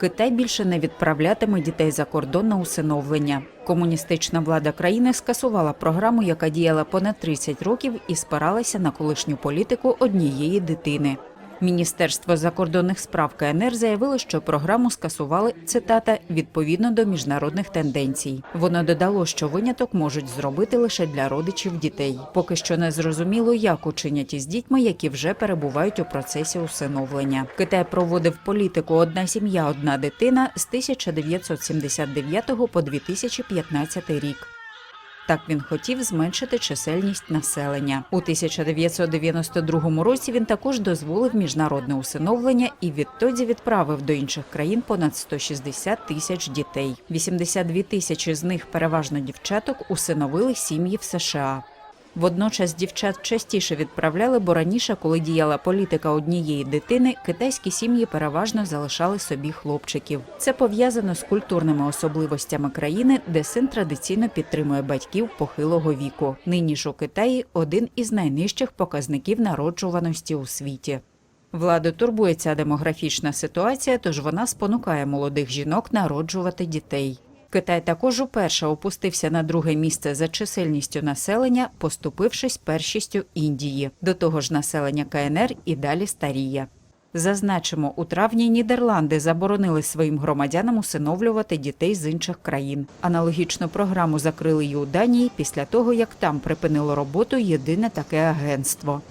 Китай більше не відправлятиме дітей за кордон на усиновлення. Комуністична влада країни скасувала програму, яка діяла понад 30 років і спиралася на колишню політику однієї дитини. Міністерство закордонних справ КНР заявило, що програму скасували цитата відповідно до міжнародних тенденцій. Воно додало, що виняток можуть зробити лише для родичів дітей. Поки що не зрозуміло, як учинять із дітьми, які вже перебувають у процесі усиновлення. Китай проводив політику одна сім'я, одна дитина з 1979 по 2015 рік. Так він хотів зменшити чисельність населення. У 1992 році він також дозволив міжнародне усиновлення і відтоді відправив до інших країн понад 160 тисяч дітей. 82 тисячі з них, переважно дівчаток, усиновили сім'ї в США. Водночас дівчат частіше відправляли, бо раніше, коли діяла політика однієї дитини, китайські сім'ї переважно залишали собі хлопчиків. Це пов'язано з культурними особливостями країни, де син традиційно підтримує батьків похилого віку. Нині ж у Китаї один із найнижчих показників народжуваності у світі. Владу турбує ця демографічна ситуація, тож вона спонукає молодих жінок народжувати дітей. Китай також уперше опустився на друге місце за чисельністю населення, поступившись першістю Індії. До того ж, населення КНР і далі старіє. Зазначимо, у травні Нідерланди заборонили своїм громадянам усиновлювати дітей з інших країн. Аналогічну програму закрили й у Данії після того, як там припинило роботу єдине таке агентство.